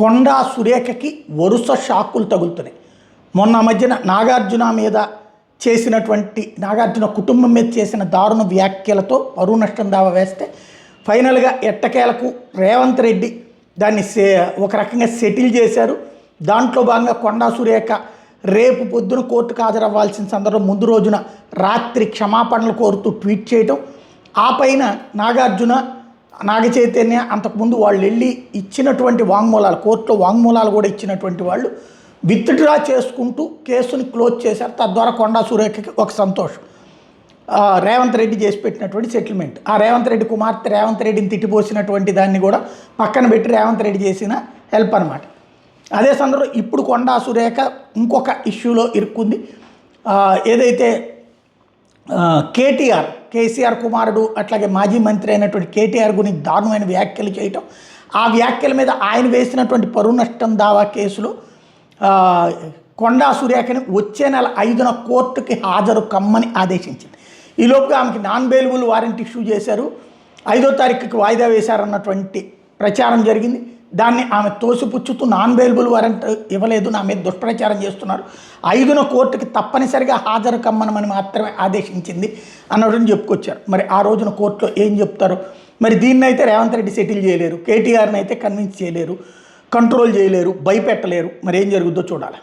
కొండా సురేఖకి వరుస షాకులు తగులుతున్నాయి. మొన్న మధ్యన నాగార్జున మీద చేసినటువంటి నాగార్జున కుటుంబం మీద చేసిన దారుణ వ్యాఖ్యలతో పరువు నష్టం దావా వేస్తే ఫైనల్గా ఎట్టకేలకు రేవంత్ రెడ్డి దాన్ని సే ఒక రకంగా సెటిల్ చేశారు. దాంట్లో భాగంగా కొండా సురేఖ రేపు పొద్దున కోర్టుకు హాజరవ్వాల్సిన సందర్భం ముందు రోజున రాత్రి క్షమాపణలు కోరుతూ ట్వీట్ చేయటం. ఆ పైన నాగార్జున నాగ చైతన్య అంతకుముందు వాళ్ళు వెళ్ళి ఇచ్చినటువంటి వాంగ్మూలాలు కోర్టులో వాంగ్మూలాలు కూడా ఇచ్చినటువంటి వాళ్ళు విత్డ్రా చేసుకుంటూ కేసుని క్లోజ్ చేశారు. తద్వారా కొండా సురేఖకి ఒక సంతోషం. రేవంత్ రెడ్డి చేసి పెట్టినటువంటి సెటిల్మెంట్. ఆ రేవంత్ రెడ్డి కుమార్తె రేవంత్ రెడ్డిని తిట్టిపోసినటువంటి దాన్ని కూడా పక్కన పెట్టి రేవంత్ రెడ్డి చేసిన హెల్ప్ అనమాట అదే సందర్భంలో ఇప్పుడు కొండా సురేఖ ఇంకొక ఇష్యూలో ఇరుక్కుంది. ఏదైతే కేటీఆర్ కేసీఆర్ కుమారుడు అట్లాగే మాజీ మంత్రి అయినటువంటి కేటీఆర్ గురించి దారుణమైన వ్యాఖ్యలు చేయటం. ఆ వ్యాఖ్యల మీద ఆయన వేసినటువంటి పరువు నష్టం దావా కేసులో కొండా సూర్యాకని వచ్చే నెల ఐదున కోర్టుకి హాజరు కమ్మని ఆదేశించింది. ఈలోపుగా ఆమెకి నాన్ బెయిలబుల్ వారెంట్ ఇష్యూ చేశారు. ఐదో తారీఖుకి వాయిదా వేశారన్నటువంటి ప్రచారం జరిగింది. దాన్ని ఆమె తోసిపుచ్చుతూ నాన్ అవైలబుల్ వారెంట్ ఇవ్వలేదు నా మీద దుష్ప్రచారం చేస్తున్నారు. ఐదున కోర్టుకి తప్పనిసరిగా హాజరు కమ్మనమని మాత్రమే ఆదేశించింది అన్నట్టు చెప్పుకొచ్చారు. మరి ఆ రోజున కోర్టులో ఏం చెప్తారు? మరి దీన్ని అయితే రేవంత్ రెడ్డి సెటిల్ చేయలేరు. కేటీఆర్ని అయితే కన్విన్స్ చేయలేరు. కంట్రోల్ చేయలేరు. భయపెట్టలేరు. మరి ఏం జరుగుద్దో చూడాలి.